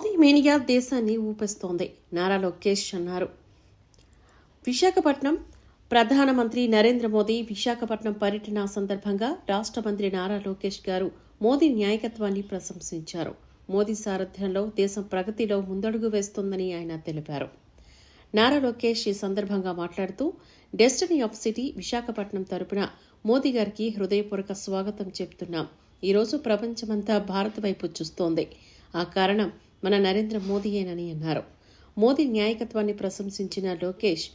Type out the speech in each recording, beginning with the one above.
Modi mania దేశాన్ని ఊపిస్తోంది. నారా లోకేష్ అన్నారు. విశాఖపట్నం ప్రధానమంత్రి నరేంద్ర మోదీ విశాఖపట్నం పర్యటన సందర్భంగా రాష్ట్ర మంత్రి నారా లోకేష్ గారు మోదీ నాయకత్వాన్ని ప్రశంసించారు. మోదీ సారథ్యంలో దేశం ప్రగతిలో ముందడుగు వేస్తోందని ఆయన తెలిపారు. నారా లోకేష్ ఈ సందర్భంగా మాట్లాడుతూ డెస్టినీ ఆఫ్ సిటీ విశాఖపట్నం తరపున మోదీ గారికి హృదయపూర్వక స్వాగతం చెబుతున్నాం ఈరోజు ప్రపంచమంతా భారత్ వైపు చూస్తోంది. ఆ కారణం మన నరేంద్ర మోదీయేనని అన్నారు. మోదీ నాయకత్వాన్ని ప్రశంసించిన లోకేష్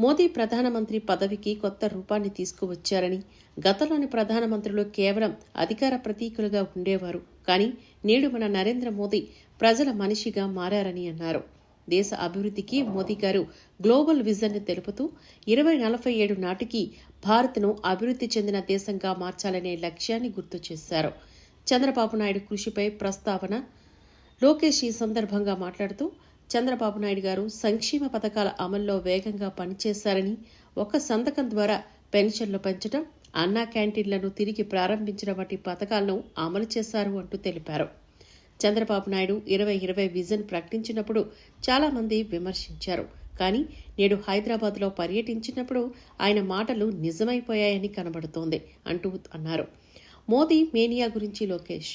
మోదీ ప్రధానమంత్రి పదవికి కొత్త రూపాన్ని తీసుకువచ్చారని గతంలోని ప్రధానమంత్రులు కేవలం అధికార ప్రతీకులుగా ఉండేవారు. కానీ నేడు మన నరేంద్ర మోదీ ప్రజల మనిషిగా మారారని అన్నారు. దేశ అభివృద్ధికి మోదీ గారు గ్లోబల్ విజన్ తెలుపుతూ ఇరవై నలభై ఏడు నాటికి భారత్ను అభివృద్ధి చెందిన దేశంగా మార్చాలనే లక్ష్యాన్ని గుర్తు చేశారు. చంద్రబాబు నాయుడు కృషిపై ప్రస్తావన లోకేష్ ఈ సందర్భంగా మాట్లాడుతూ చంద్రబాబు నాయుడు గారు సంక్షేమ పథకాల అమల్లో వేగంగా పనిచేశారని ఒక సంతకం ద్వారా పెన్షన్లు పెంచడం అన్నా క్యాంటీన్లను తిరిగి ప్రారంభించడం వంటి పథకాలను అమలు చేశారు అంటూ తెలిపారు. చంద్రబాబు నాయుడు ఇరవై ఇరవై విజన్ ప్రకటించినప్పుడు చాలామంది విమర్శించారు. కానీ నేడు హైదరాబాద్లో పర్యటించినప్పుడు ఆయన మాటలు నిజమైపోయాయని కనబడుతోంది అంటూ అన్నారు. మోదీ మేనియా గురించి లోకేష్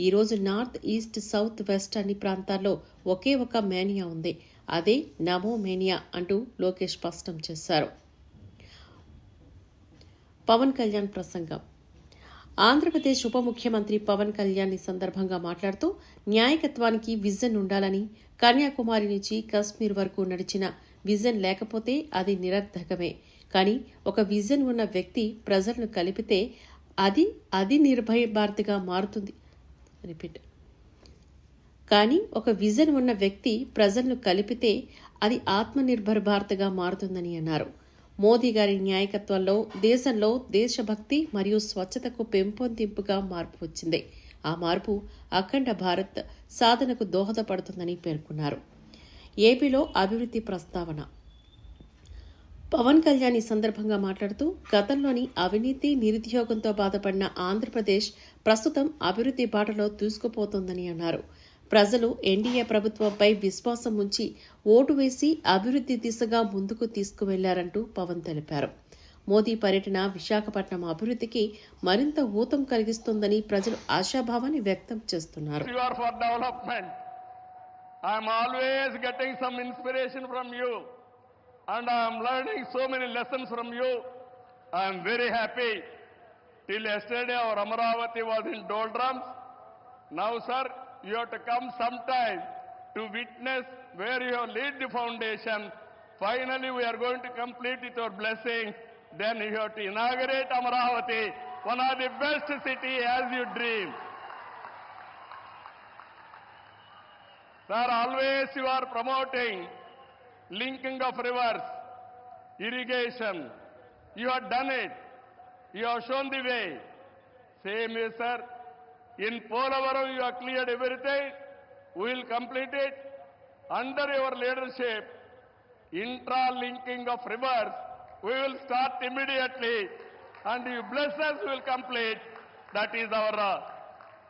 ఈరోజు నార్త్ ఈస్ట్ సౌత్ వెస్ట్ అన్ని ప్రాంతాల్లో ఒకే ఒక మేనియా ఉంది. అదే నమో మేనియా అంటూ లోకేష్ స్పష్టం చేశారు. పవన్ కళ్యాణ్ ప్రసంగం. ఆంధ్రప్రదేశ్ ఉప ముఖ్యమంత్రి పవన్ కళ్యాణ్ ఈ సందర్భంగా మాట్లాడుతూ న్యాయకత్వానికి విజన్ ఉండాలని కన్యాకుమారి నుంచి కశ్మీర్ వరకు నడిచిన విజన్ లేకపోతే అది నిరర్ధకమే. కానీ ఒక విజన్ ఉన్న వ్యక్తి ప్రజలను కలిపితే అది అది నిర్భయ భారత్గా మారుతుంది. రిపీట్. కానీ ఒక విజన్ ఉన్న వ్యక్తి ప్రజలను కలిపితే అది ఆత్మనిర్భర్ భారత్గా మారుతుందని అన్నారు. మోదీ గారి నాయకత్వంలో దేశంలో దేశభక్తి మరియు స్వచ్ఛతకు పెంపొందింపుగా మార్పు వచ్చింది. ఆ మార్పు అఖండ భారత్ సాధనకు దోహదపడుతుందని పేర్కొన్నారు. ఏపీలో అభివృద్ధి ప్రస్తావన పవన్ కళ్యాణ్ ఈ సందర్భంగా మాట్లాడుతూ గతంలోని అవినీతి నిరుద్యోగంతో బాధపడిన ఆంధ్రప్రదేశ్ ప్రస్తుతం అభివృద్ధి బాటలో దూసుకుపోతోందని అన్నారు. ప్రజలు ఎన్డీఏ ప్రభుత్వంపై విశ్వాసం ఉంచి ఓటు వేసి అభివృద్ధి దిశగా ముందుకు తీసుకువెళ్ళారంటూ పవన్ తెలిపారు. మోదీ పర్యటన విశాఖపట్నం అభివృద్ధికి మరింత ఊతం కలిగిస్తుందని ప్రజలు ఆశాభావాన్ని వ్యక్తం చేస్తున్నారు. I am always getting some inspiration from you. And I am learning so many lessons from you. I am very happy. Till yesterday our Amaravati was in doldrums. Now sir, you have to come sometime to witness where you have laid the foundation. Finally we are going to complete it your blessings. Then you have to inaugurate Amaravati, one of the best city as you dream. Sir, always you are promoting linking of rivers, irrigation. You have done it. You have shown the way. Same way, sir. In Polavaram, you have cleared everything. We will complete it. Under your leadership, intra-linking of rivers, we will start immediately. And you bless us, we will complete. That is our uh,